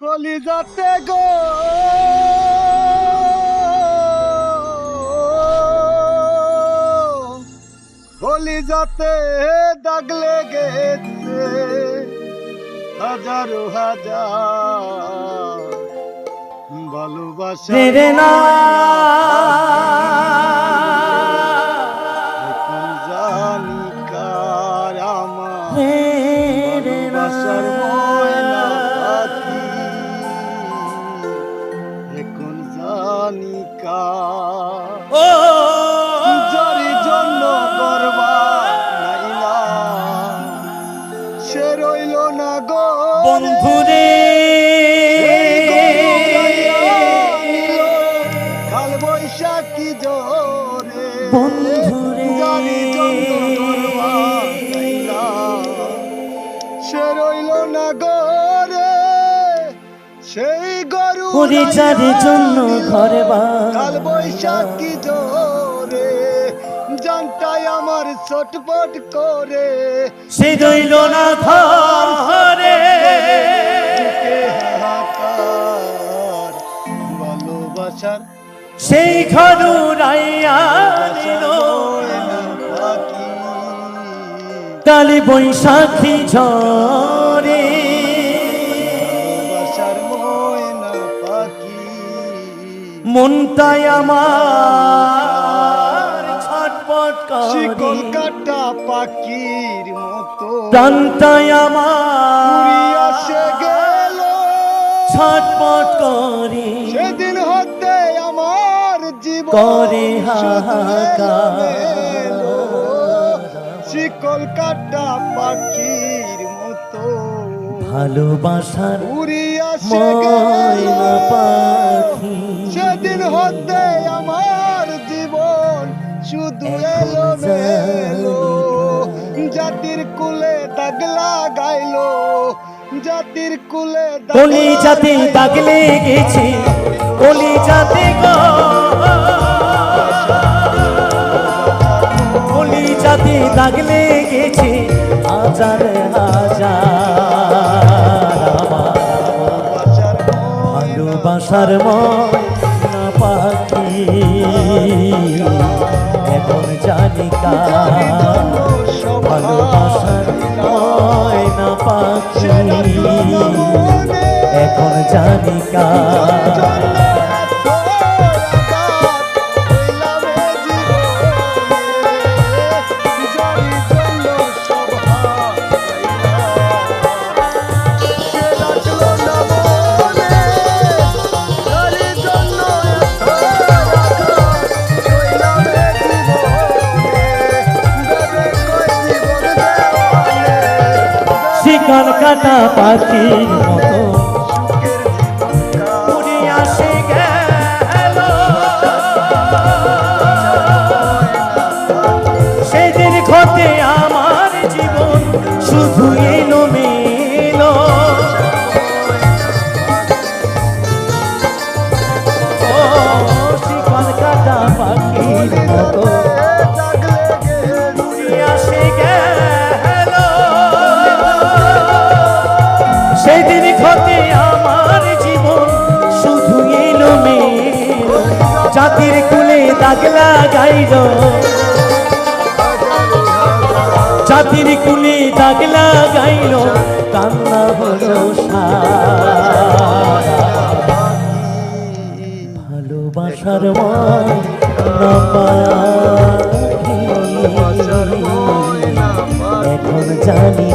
কলিজাতে গো। কলিজাতে দাগ লেগেছে হাজারো হাজার ভালোবাসা। রে না। এখন জানি কার আমার ভালোবাসার ময়না জানি ও! যারি জন্য নাইলা সে রইল না গো বন্ধু রে। কাল বৈশাখী জোরে। বন্ধু রে। যারি জন্য গর্বা নাইলা সে রইল না গো রে। সেই গরু পরিচারের জন্য ঘর কাল বৈশাখী জোরে জানটাই আমার ছটপট করে। সে রইল না ঘরে ভালোবাসার সেই ঘর রাইয়া কালী বৈশাখী ঝরে মনটাই আমার ছটপট শিকল কাটা পাখির মতো। প্রাণটাই আমার গেল। ছটপট করে। সেদিন হতে আমার জীবন করে হাহাকার। এলোমেলো। শিকল কাটা পাখির মতো। ভালোবাসার উড়িয়া হতে আমার জীবন শুধু এলো মেলো। জাতির কুলে দাগ লাগাইলো। জাতির কুলে কলি জাতি দাগ লেগেছে কলি জাতি গো। কলি জাতি দাগ লেগেছে হাজার হাজার ভালোবাসার ময়না পাখি। এখন জানি কার ভালোবাসার কাটা পাখির মতো। জাতির কুলে দাগ লাগাইল জাতির কুলে দাগ লাগাইল কান্না হলো সারা। ভালোবাসার ময়না এখন জানি